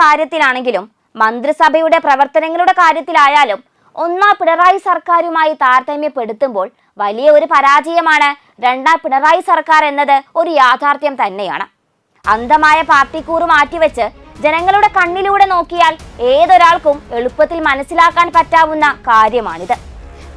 കാര്യത്തിലാണെങ്കിലും മന്ത്രിസഭയുടെ പ്രവർത്തനങ്ങളുടെ കാര്യത്തിലായാലും ഒന്നാം പിണറായി സർക്കാരുമായി താരതമ്യപ്പെടുത്തുമ്പോൾ വലിയ ഒരു പരാജയമാണ് രണ്ടാം പിണറായി സർക്കാർ എന്നത് ഒരു യാഥാർത്ഥ്യം തന്നെയാണ്. അന്ധമായ പാർട്ടിക്കൂറ് മാറ്റിവെച്ച് ജനങ്ങളുടെ കണ്ണിലൂടെ നോക്കിയാൽ ഏതൊരാൾക്കും എളുപ്പത്തിൽ മനസ്സിലാക്കാൻ പറ്റാവുന്ന കാര്യമാണിത്.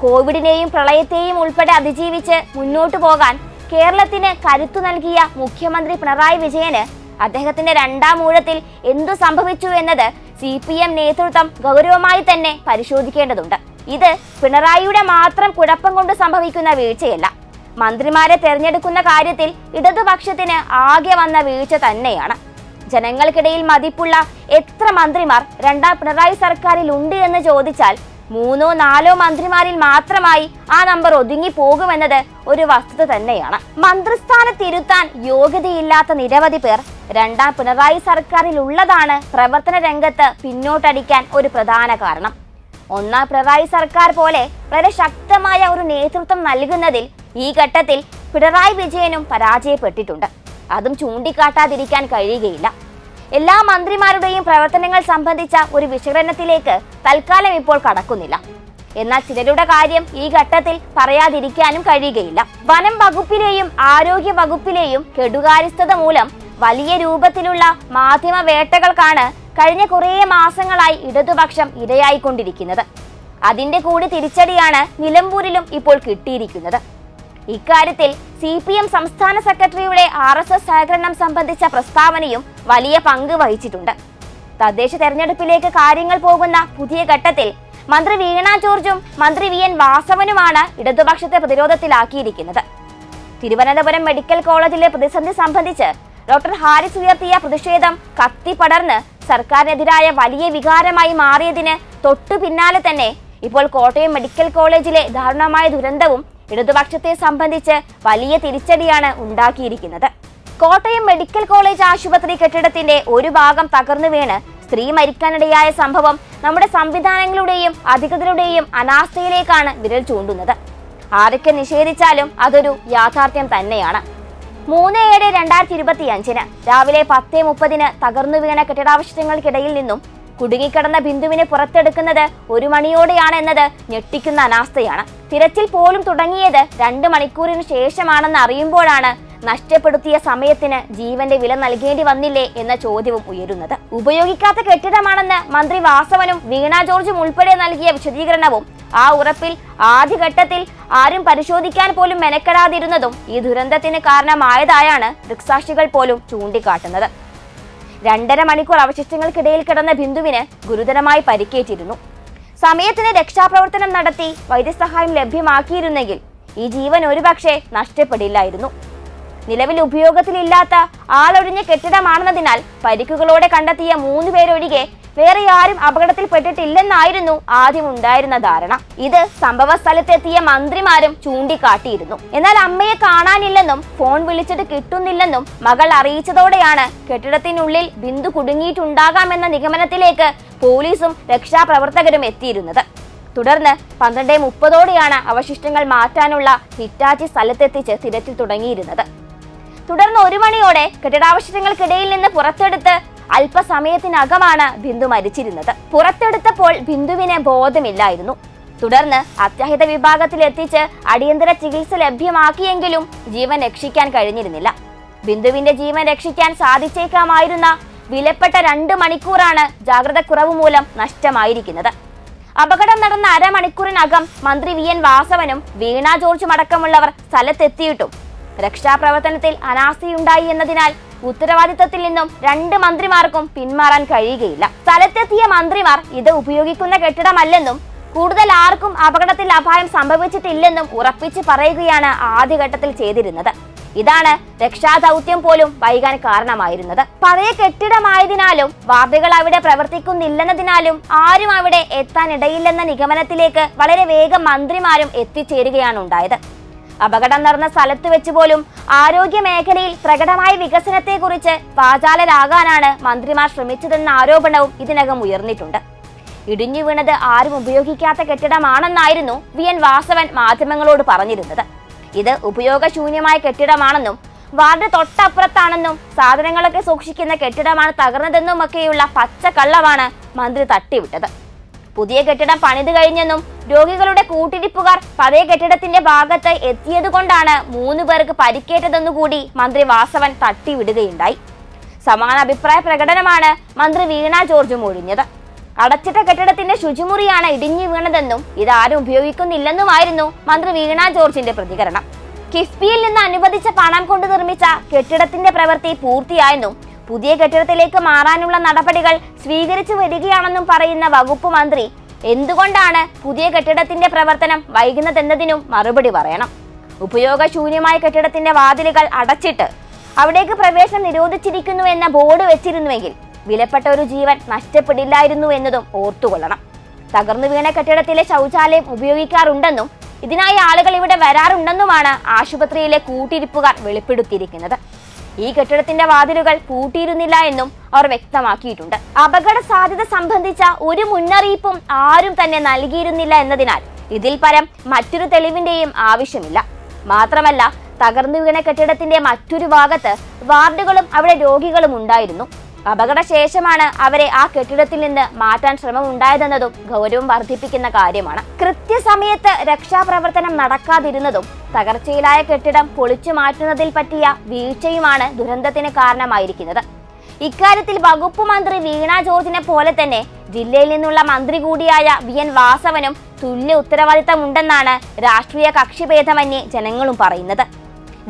കോവിഡിനെയും പ്രളയത്തെയും ഉൾപ്പെടെ അതിജീവിച്ച് മുന്നോട്ടു പോകാൻ കേരളത്തിന് കരുത്തു നൽകിയ മുഖ്യമന്ത്രി പിണറായി വിജയന് അദ്ദേഹത്തിന്റെ രണ്ടാം ഊഴത്തിൽ എന്തു സംഭവിച്ചു എന്നത് സി പി എം നേതൃത്വം ഗൗരവമായി തന്നെ പരിശോധിക്കേണ്ടതുണ്ട്. ഇത് പിണറായിയുടെ മാത്രം കുഴപ്പം കൊണ്ട് സംഭവിക്കുന്ന വീഴ്ചയല്ല. മന്ത്രിമാരെ തെരഞ്ഞെടുക്കുന്ന കാര്യത്തിൽ ഇടതുപക്ഷത്തിന് ആകെ വന്ന വീഴ്ച തന്നെയാണ്. ജനങ്ങൾക്കിടയിൽ മതിപ്പുള്ള എത്ര മന്ത്രിമാർ രണ്ടാം പിണറായി സർക്കാരിൽ ഉണ്ട് എന്ന് ചോദിച്ചാൽ മൂന്നോ നാലോ മന്ത്രിമാരിൽ മാത്രമായി ആ നമ്പർ ഒതുങ്ങി പോകുമെന്നത് ഒരു വസ്തുത തന്നെയാണ്. മന്ത്രിസ്ഥാനത്തിരുത്താൻ യോഗ്യതയില്ലാത്ത നിരവധി പേർ രണ്ടാം പിണറായി സർക്കാരിൽ ഉള്ളതാണ് പ്രവർത്തന രംഗത്ത് പിന്നോട്ടടിക്കാൻ ഒരു പ്രധാന കാരണം. ഒന്നാം പിണറായി സർക്കാർ പോലെ വളരെ ശക്തമായ ഒരു നേതൃത്വം നൽകുന്നതിൽ ഈ ഘട്ടത്തിൽ പിണറായി വിജയനും പരാജയപ്പെട്ടിട്ടുണ്ട്. അതും ചൂണ്ടിക്കാട്ടാതിരിക്കാൻ കഴിയുകയില്ല. എല്ലാ മന്ത്രിമാരുടെയും പ്രവർത്തനങ്ങൾ സംബന്ധിച്ച ഒരു വിശകലനത്തിലേക്ക് തൽക്കാലം ഇപ്പോൾ കടക്കുന്നില്ല. എന്നാൽ ചിലരുടെ കാര്യം ഈ ഘട്ടത്തിൽ പറയാതിരിക്കാനും കഴിയുകയില്ല. വനം വകുപ്പിലെയും ആരോഗ്യ വകുപ്പിലെയും കെടുകാര്യസ്ഥത മൂലം വലിയ രൂപത്തിലുള്ള മാധ്യമ വേട്ടകൾക്കാണ് കഴിഞ്ഞ കുറേ മാസങ്ങളായി ഇടതുപക്ഷം ഇരയായിക്കൊണ്ടിരിക്കുന്നത്. അതിന്റെ കൂടി തിരിച്ചടിയാണ് നിലമ്പൂരിലും ഇപ്പോൾ കിട്ടിയിരിക്കുന്നത്. ഇക്കാര്യത്തിൽ സി പി എം സംസ്ഥാന സെക്രട്ടറിയുടെ ആർ എസ് എസ് സഹകരണം സംബന്ധിച്ച പ്രസ്താവനയും വലിയ പങ്ക് വഹിച്ചിട്ടുണ്ട്. തദ്ദേശ തെരഞ്ഞെടുപ്പിലേക്ക് കാര്യങ്ങൾ പോകുന്ന പുതിയ ഘട്ടത്തിൽ മന്ത്രി വീണ ജോർജും മന്ത്രി വി എൻ വാസവനുമാണ് ഇടതുപക്ഷത്തെ പ്രതിരോധത്തിലാക്കിയിരിക്കുന്നത്. തിരുവനന്തപുരം മെഡിക്കൽ കോളേജിലെ പ്രതിസന്ധി സംബന്ധിച്ച് ഡോക്ടർ ഹാരിസ് ഉയർത്തിയ പ്രതിഷേധം കത്തിപ്പടർന്ന് സർക്കാരിനെതിരായ വലിയ വികാരമായി മാറിയതിന് തൊട്ടു പിന്നാലെ തന്നെ ഇപ്പോൾ കോട്ടയം മെഡിക്കൽ കോളേജിലെ ദാരുണമായ ദുരന്തവും ഇടതുപക്ഷത്തെ സംബന്ധിച്ച് വലിയ തിരിച്ചടിയാണ് ഉണ്ടാക്കിയിരിക്കുന്നത്. കോട്ടയം മെഡിക്കൽ കോളേജ് ആശുപത്രി കെട്ടിടത്തിന്റെ ഒരു ഭാഗം തകർന്നു വീണ് സ്ത്രീ മരിക്കാനിടയായ സംഭവം നമ്മുടെ സംവിധാനങ്ങളുടെയും അധികൃതരുടെയും അനാസ്ഥയിലേക്കാണ് വിരൽ ചൂണ്ടുന്നത്. ആരൊക്കെ നിഷേധിച്ചാലും അതൊരു യാഥാർത്ഥ്യം തന്നെയാണ്. മൂന്ന് ഏഴ് രണ്ടായിരത്തി ഇരുപത്തി അഞ്ചിന് രാവിലെ പത്ത് മുപ്പതിന് തകർന്നു വീണ കെട്ടിടാവശിഷ്ടങ്ങൾക്കിടയിൽ നിന്നും കുടുങ്ങിക്കിടന്ന ബിന്ദുവിനെ പുറത്തെടുക്കുന്നത് ഒരു മണിയോടെയാണ് എന്നത് ഞെട്ടിക്കുന്ന അനാസ്ഥയാണ്. തിരച്ചിൽ പോലും തുടങ്ങിയത് രണ്ട് മണിക്കൂറിന് ശേഷമാണെന്ന് അറിയുമ്പോഴാണ് നഷ്ടപ്പെടുത്തിയ സമയത്തിന് ജീവന്റെ വില നൽകേണ്ടി വന്നില്ലേ എന്ന ചോദ്യവും ഉയരുന്നത്. ഉപയോഗിക്കാത്ത കെട്ടിടമാണെന്ന് മന്ത്രി വാസവനും വീണ ജോർജും ഉൾപ്പെടെ നൽകിയ വിശദീകരണവും ആ ഉറപ്പിൽ ആദ്യഘട്ടത്തിൽ ആരും പരിശോധിക്കാൻ പോലും മെനക്കെടാതിരുന്നതും ഈ ദുരന്തത്തിന് കാരണമായതായാണ് ദൃക്സാക്ഷികൾ പോലും ചൂണ്ടിക്കാട്ടുന്നത്. രണ്ടര മണിക്കൂർ അവശിഷ്ടങ്ങൾക്കിടയിൽ കിടന്ന ബിന്ദുവിന് ഗുരുതരമായി പരിക്കേറ്റിരുന്നു. സമയത്തിന് രക്ഷാപ്രവർത്തനം നടത്തി വൈദ്യസഹായം ലഭ്യമാക്കിയിരുന്നെങ്കിൽ ഈ ജീവൻ ഒരുപക്ഷെ നഷ്ടപ്പെടില്ലായിരുന്നു. നിലവിൽ ഉപയോഗത്തിലില്ലാത്ത ആളൊഴിഞ്ഞ കെട്ടിടമാണെന്നതിനാൽ പരിക്കുകളോടെ കണ്ടെത്തിയ മൂന്ന് പേരൊഴികെ വേറെ ആരും അപകടത്തിൽപ്പെട്ടിട്ടില്ലെന്നായിരുന്നു ആദ്യം ഉണ്ടായിരുന്ന ധാരണ. ഇത് സംഭവ സ്ഥലത്തെത്തിയ മന്ത്രിമാരും ചൂണ്ടിക്കാട്ടിയിരുന്നു. എന്നാൽ അമ്മയെ കാണാനില്ലെന്നും ഫോൺ വിളിച്ചിട്ട് കിട്ടുന്നില്ലെന്നും മകൾ അറിയിച്ചതോടെയാണ് കെട്ടിടത്തിനുള്ളിൽ ബിന്ദു കുടുങ്ങിയിട്ടുണ്ടാകാമെന്ന നിഗമനത്തിലേക്ക് പോലീസും രക്ഷാപ്രവർത്തകരും എത്തിയിരുന്നത്. തുടർന്ന് പന്ത്രണ്ട് മുപ്പതോടെയാണ് അവശിഷ്ടങ്ങൾ മാറ്റാനുള്ള ഹിറ്റാച്ചി സ്ഥലത്തെത്തിച്ച് തിരച്ചിൽ തുടങ്ങിയിരുന്നത്. തുടർന്ന് ഒരു മണിയോടെ കെട്ടിടാവശിഷ്ടങ്ങൾക്കിടയിൽ നിന്ന് പുറത്തെടുത്ത് അല്പസമയത്തിനകമാണ് ബിന്ദു മരിച്ചിരുന്നത്. പുറത്തെടുത്തപ്പോൾ ബിന്ദുവിന് ബോധമില്ലായിരുന്നു. തുടർന്ന് അത്യാഹിത വിഭാഗത്തിൽ എത്തിച്ച് അടിയന്തര ചികിത്സ ലഭ്യമാക്കിയെങ്കിലും ജീവൻ രക്ഷിക്കാൻ കഴിഞ്ഞിരുന്നില്ല. ബിന്ദുവിന്റെ ജീവൻ രക്ഷിക്കാൻ സാധിച്ചേക്കാമായിരുന്ന വിലപ്പെട്ട രണ്ട് മണിക്കൂറാണ് ജാഗ്രത കുറവ് മൂലം നഷ്ടമായിരിക്കുന്നത്. അപകടം നടന്ന അരമണിക്കൂറിനകം മന്ത്രി വി. എൻ. വാസവനും വീണ ജോർജും അടക്കമുള്ളവർ സ്ഥലത്തെത്തിയിട്ടും രക്ഷാപ്രവർത്തനത്തിൽ അനാസ്ഥയുണ്ടായി എന്നതിനാൽ ഉത്തരവാദിത്തത്തിൽ നിന്നും രണ്ട് മന്ത്രിമാർക്കും പിന്മാറാൻ കഴിയുകയില്ല. സ്ഥലത്തെത്തിയ മന്ത്രിമാർ ഇത് ഉപയോഗിക്കുന്ന കെട്ടിടമല്ലെന്നും കൂടുതൽ ആർക്കും അപകടത്തിൽ അപായം സംഭവിച്ചിട്ടില്ലെന്നും ഉറപ്പിച്ചു പറയുകയാണ് ആദ്യഘട്ടത്തിൽ ചെയ്തിരുന്നത്. ഇതാണ് രക്ഷാദൗത്യം പോലും വൈകാൻ കാരണമായിരുന്നത്. പഴയ കെട്ടിടമായതിനാലും വാർഡുകൾ അവിടെ പ്രവർത്തിക്കുന്നില്ലെന്നതിനാലും ആരും അവിടെ എത്താനിടയില്ലെന്ന നിഗമനത്തിലേക്ക് വളരെ വേഗം മന്ത്രിമാരും എത്തിച്ചേരുകയാണ് ഉണ്ടായത്. അപകടം നടന്ന സ്ഥലത്ത് വെച്ച് പോലും ആരോഗ്യ മേഖലയിൽ പ്രകടമായ വികസനത്തെക്കുറിച്ച് വാചാലരാകാനാണ് മന്ത്രിമാർ ശ്രമിച്ചതെന്ന ആരോപണവും ഇതിനകം ഉയർന്നിട്ടുണ്ട്. ഇടിഞ്ഞു വീണത് ആരും ഉപയോഗിക്കാത്ത കെട്ടിടമാണെന്നായിരുന്നു വി എൻ വാസവൻ മാധ്യമങ്ങളോട് പറഞ്ഞിരുന്നത്. ഇത് ഉപയോഗശൂന്യമായ കെട്ടിടമാണെന്നും വാർഡ് തൊട്ടപ്പുറത്താണെന്നും സാധനങ്ങളൊക്കെ സൂക്ഷിക്കുന്ന കെട്ടിടമാണ് തകർന്നതെന്നുമൊക്കെയുള്ള പച്ചക്കള്ളമാണ് മന്ത്രി തട്ടിവിട്ടത്. പുതിയ കെട്ടിടം പണിത് കഴിഞ്ഞെന്നും രോഗികളുടെ കൂട്ടിരിപ്പുകാർ പഴയ കെട്ടിടത്തിന്റെ ഭാഗത്ത് എത്തിയതുകൊണ്ടാണ് മൂന്ന് പേർക്ക് പരിക്കേറ്റതെന്നുകൂടി മന്ത്രി വാസവൻ തട്ടിവിടുകയുണ്ടായി. സമാന അഭിപ്രായ പ്രകടനമാണ് മന്ത്രി വീണ ജോർജും ഒഴിഞ്ഞത്. അടച്ചിട്ട കെട്ടിടത്തിന്റെ ശുചിമുറിയാണ് ഇടിഞ്ഞു വീണതെന്നും ഇതാരും ഉപയോഗിക്കുന്നില്ലെന്നുമായിരുന്നു മന്ത്രി വീണ ജോർജിന്റെ പ്രതികരണം. കിഫ്ബിയിൽ നിന്ന് അനുവദിച്ച പണം കൊണ്ട് നിർമ്മിച്ച കെട്ടിടത്തിന്റെ പ്രവൃത്തി പൂർത്തിയായെന്നും പുതിയ കെട്ടിടത്തിലേക്ക് മാറാനുള്ള നടപടികൾ സ്വീകരിച്ചു വരികയാണെന്നും പറയുന്ന വകുപ്പ് മന്ത്രി എന്തുകൊണ്ടാണ് പുതിയ കെട്ടിടത്തിന്റെ പ്രവർത്തനം വൈകുന്നതെന്നതിനും മറുപടി പറയണം? ഉപയോഗശൂന്യമായ കെട്ടിടത്തിന്റെ വാതിലുകൾ അടച്ചിട്ട് അവിടേക്ക് പ്രവേശനം നിരോധിച്ചിരിക്കുന്നു എന്ന ബോർഡ് വെച്ചിരുന്നുവെങ്കിൽ വിലപ്പെട്ട ഒരു ജീവൻ നഷ്ടപ്പെടില്ലായിരുന്നു എന്നതും ഓർത്തുകൊള്ളണം. തകർന്നു വീണ കെട്ടിടത്തിലെ ശൗചാലയം ഉപയോഗിക്കാറുണ്ടെന്നും ഇതിനായി ആളുകൾ ഇവിടെ വരാറുണ്ടെന്നുമാണ് ആശുപത്രിയിലെ കൂട്ടിരിപ്പുകാർ വെളിപ്പെടുത്തിയിരിക്കുന്നത്. ഈ കെട്ടിടത്തിന്റെ വാതിലുകൾ പൂട്ടിയിരുന്നില്ല എന്നും അവർ വ്യക്തമാക്കിയിട്ടുണ്ട്. അപകട സാധ്യത സംബന്ധിച്ച ഒരു മുന്നറിയിപ്പും ആരും തന്നെ നൽകിയിരുന്നില്ല എന്നതിനാൽ ഇതിൽ പരം മറ്റൊരു തെളിവിന്റെയും ആവശ്യമില്ല. മാത്രമല്ല തകർന്നു വീണ കെട്ടിടത്തിന്റെ മറ്റൊരു ഭാഗത്ത് വാർഡുകളും അവിടെ രോഗികളും ഉണ്ടായിരുന്നു. അപകടശേഷമാണ് അവരെ ആ കെട്ടിടത്തിൽ നിന്ന് മാറ്റാൻ ശ്രമം ഉണ്ടായതെന്നതും ഗൗരവം വർദ്ധിപ്പിക്കുന്ന കാര്യമാണ്. കൃത്യസമയത്ത് രക്ഷാപ്രവർത്തനം നടക്കാതിരുന്നതും തകർച്ചയിലായ കെട്ടിടം പൊളിച്ചു മാറ്റുന്നതിൽ പറ്റിയ വീഴ്ചയുമാണ് ദുരന്തത്തിന് കാരണമായിരിക്കുന്നത്. ഇക്കാര്യത്തിൽ വകുപ്പ് മന്ത്രി വീണ ജോർജിനെ പോലെ തന്നെ ജില്ലയിൽ നിന്നുള്ള മന്ത്രി കൂടിയായ വി എൻ വാസവനും തുല്യ ഉത്തരവാദിത്തമുണ്ടെന്നാണ് രാഷ്ട്രീയ കക്ഷിഭേദമന്യേ ജനങ്ങളും പറയുന്നത്.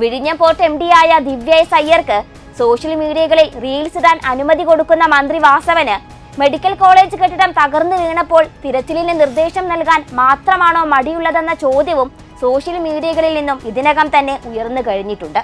വിഴിഞ്ഞം പോർട്ട് എം ആയ ദിവ്യ എസ് അയ്യർക്ക് സോഷ്യൽ മീഡിയകളിൽ റീൽസ് ഇടാൻ അനുമതി കൊടുക്കുന്ന മന്ത്രി വാസവന് മെഡിക്കൽ കോളേജ് കെട്ടിടം തകർന്നു വീണപ്പോൾ തിരച്ചിലിന് നിർദ്ദേശം നൽകാൻ മാത്രമാണോ മടിയുള്ളതെന്ന ചോദ്യവും സോഷ്യൽ മീഡിയകളിൽ നിന്നും ഇതിനകം തന്നെ ഉയർന്നു കഴിഞ്ഞിട്ടുണ്ട്.